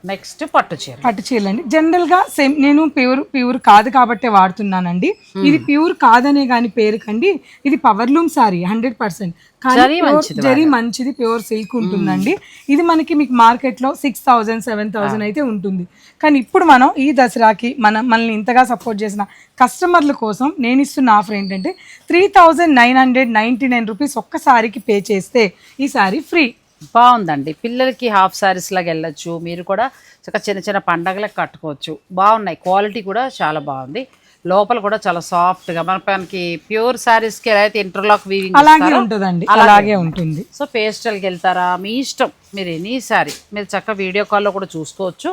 [SPEAKER 1] నెక్స్ట్ పట్టు చీర.
[SPEAKER 2] పట్టు చీరలండి. జనరల్గా సేమ్ నేను ప్యూర్ ప్యూర్ కాదు కాబట్టే వాడుతున్నానండి. ఇది ప్యూర్ కాదనే కానీ పేరు కండి ఇది power loom sari hundred percent
[SPEAKER 1] zari మంచిది
[SPEAKER 2] జరీ మంచిది ప్యూర్ సిల్క్ ఉంటుందండి. ఇది మనకి మీకు మార్కెట్లో సిక్స్ థౌసండ్ సెవెన్ థౌసండ్ అయితే ఉంటుంది. కానీ ఇప్పుడు మనం ఈ దసరాకి మనం మనల్ని ఇంతగా సపోర్ట్ చేసిన కస్టమర్ల కోసం నేను ఇస్తున్న ఆఫర్ ఏంటంటే three thousand nine hundred ninety nine rupees ఒక్కసారికి పే చేస్తే ఈ సారీ ఫ్రీ
[SPEAKER 1] బాగుందండి. పిల్లలకి హాఫ్ శారీస్ లాగా వెళ్ళొచ్చు. మీరు కూడా చక్కగా చిన్న చిన్న పండగలకు కట్టుకోవచ్చు. బాగున్నాయి. క్వాలిటీ కూడా చాలా బాగుంది. లోపల కూడా చాలా సాఫ్ట్గా మన మనకి ప్యూర్ శారీస్కి ఎలా అయితే ఇంటర్లాక్ వీవింగ్
[SPEAKER 2] అలాగే ఉంటుందండి. అలాగే ఉంటుంది.
[SPEAKER 1] సో పేస్టల్కి వెళ్తారా? మీ ఇష్టం. మీరు ఎనీ సారీ. మీరు చక్కగా వీడియో కాల్లో కూడా చూసుకోవచ్చు.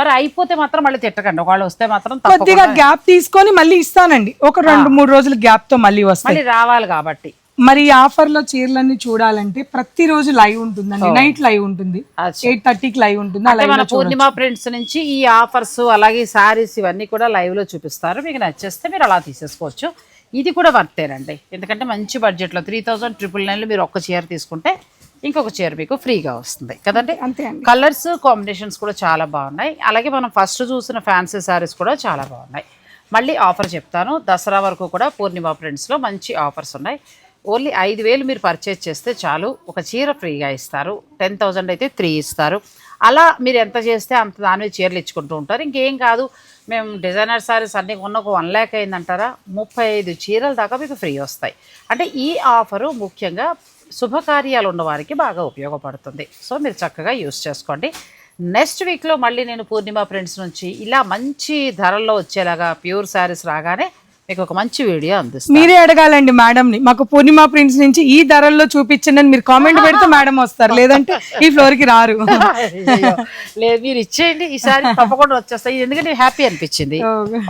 [SPEAKER 1] మరి అయిపోతే మాత్రం మళ్ళీ తిట్టకండి. ఒకవేళ వస్తే మాత్రం
[SPEAKER 2] కొద్దిగా గ్యాప్ తీసుకొని మళ్ళీ ఇస్తానండి. ఒక రెండు మూడు రోజుల గ్యాప్తో మళ్ళీ వస్తాయి.
[SPEAKER 1] మళ్ళీ రావాలి కాబట్టి.
[SPEAKER 2] మరి ఈ ఆఫర్లో చీరలన్నీ చూడాలంటే ప్రతిరోజు లైవ్ ఉంటుందండి. నైట్ లైవ్ ఉంటుంది. ఎయిట్ థర్టీకి లైవ్ ఉంటుంది. live
[SPEAKER 1] మన. పూర్ణిమ ఫ్రెండ్స్ నుంచి ఈ ఆఫర్స్ అలాగే సారీస్ ఇవన్నీ కూడా లైవ్లో చూపిస్తారు. మీకు నచ్చేస్తే మీరు అలా తీసేసుకోవచ్చు. ఇది కూడా వర్తేనండి. ఎందుకంటే మంచి బడ్జెట్లో త్రీ థౌజండ్ ట్రిపుల్ నైన్లో మీరు ఒక్క చీర తీసుకుంటే ఇంకొక చీర మీకు ఫ్రీగా వస్తుంది. కదండి?
[SPEAKER 2] అంతే
[SPEAKER 1] కలర్స్ కాంబినేషన్స్ కూడా చాలా బాగున్నాయి. అలాగే మనం ఫస్ట్ చూసిన ఫ్యాన్సీ శారీస్ కూడా చాలా బాగున్నాయి. మళ్ళీ ఆఫర్ చెప్తాను. దసరా వరకు కూడా పూర్ణిమ ఫ్రెండ్స్లో మంచి ఆఫర్స్ ఉన్నాయి. ఓన్లీ ఐదు వేలు మీరు పర్చేజ్ చేస్తే చాలు. ఒక చీర ఫ్రీగా ఇస్తారు. టెన్ థౌజండ్ అయితే త్రీ ఇస్తారు. అలా మీరు ఎంత చేస్తే అంత దాని మీద చీరలు ఇచ్చుకుంటూ ఉంటారు. ఇంకేం కాదు మేము డిజైనర్ సారీస్ అన్నీ కొన్న ఒక వన్ ల్యాక్ అయిందంటారా? ముప్పై ఐదు చీరల దాకా మీకు ఫ్రీ వస్తాయి. అంటే ఈ ఆఫరు ముఖ్యంగా శుభకార్యాలు ఉన్నవారికి బాగా ఉపయోగపడుతుంది. సో మీరు చక్కగా యూస్ చేసుకోండి. నెక్స్ట్ వీక్లో మళ్ళీ నేను పూర్ణిమ ఫ్రెండ్స్ నుంచి ఇలా మంచి ధరల్లో వచ్చేలాగా ప్యూర్ శారీస్ రాగానే మీకు ఒక మంచి వీడియో అందిస్తాను
[SPEAKER 2] మీరే అడగాలండి మేడం ని మాకు పూర్ణిమ ప్రింట్స్ నుంచి ఈ ధరల్లో చూపించండి మీరు కామెంట్ పెడితే మేడం వస్తారు. లేదంటే ఈ ఫ్లోర్కి రారు. [laughs]
[SPEAKER 1] లేదు మీరు ఇచ్చేయండి. ఈసారి తప్పకుండా వచ్చేస్తాయి. ఎందుకంటే హ్యాపీ అనిపించింది.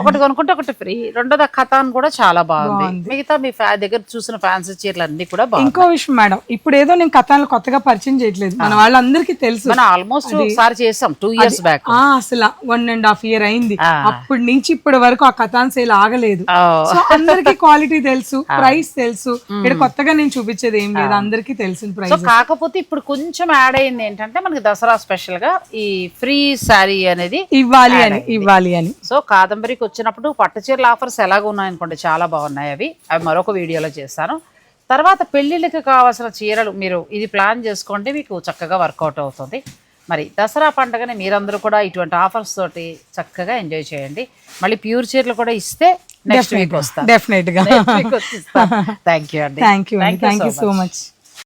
[SPEAKER 1] ఒకటి కొనుక్కుంటే ఒకటి ఫ్రీ. రెండోది ఆ కథాన్ కూడా చాలా బాగుంది. మిగతా మీ ఫ్యా దగ్గర చూసిన ఫ్యాన్సీ చీరలు అన్ని కూడా బాగుంది
[SPEAKER 2] ఇంకో విషయం మేడం. ఇప్పుడు ఏదో నేను కథలు కొత్తగా పరిచయం చేయట్లేదు. మన వాళ్ళందరికీ తెలుసు.
[SPEAKER 1] మనం ఆల్మోస్ట్ ఒకసారి చేసాం. టూ ఇయర్స్ బ్యాక్
[SPEAKER 2] అసలు వన్ అండ్ హాఫ్ ఇయర్ అయింది. అప్పటి నుంచి ఇప్పటి వరకు ఆ కథాన్ సేల్ ఆగలేదు. సో అందరికి క్వాలిటీ తెలుసు [laughs] ప్రైస్ తెలుసు. ఇక్కడ కొత్తగా నేను చూపించేది ఏం లేదు అందరికీ తెలిసిన ప్రైస్
[SPEAKER 1] కాకపోతే ఇప్పుడు కొంచెం యాడ్ అయింది ఏంటంటే మనకి దసరా స్పెషల్గా ఈ ఫ్రీ శారీ అనేది
[SPEAKER 2] ఇవ్వాలి అని ఇవ్వాలి అని.
[SPEAKER 1] సో కాదంబరికి వచ్చినప్పుడు పట్టు చీరల ఆఫర్స్ ఎలాగ ఉన్నాయనుకోండి చాలా బాగున్నాయి అవి. అవి మరొక వీడియోలో చేస్తాను. తర్వాత పెళ్ళిళ్ళకి కావాల్సిన చీరలు మీరు ఇది ప్లాన్ చేసుకోండి మీకు చక్కగా వర్కౌట్ అవుతుంది. మరి దసరా పండుగని మీరందరూ కూడా ఇటువంటి ఆఫర్స్ తోటి చక్కగా ఎంజాయ్ చేయండి. మళ్ళీ ప్యూర్ చీరలు కూడా ఇస్తే నెక్స్ట్ వీక్ వస్తాను
[SPEAKER 2] డెఫినెట్గా
[SPEAKER 1] నెక్స్ట్ వీక్ వచ్చి థ్యాంక్ యూ అండి
[SPEAKER 2] థ్యాంక్ యూ అండి థ్యాంక్ యూ సో మచ్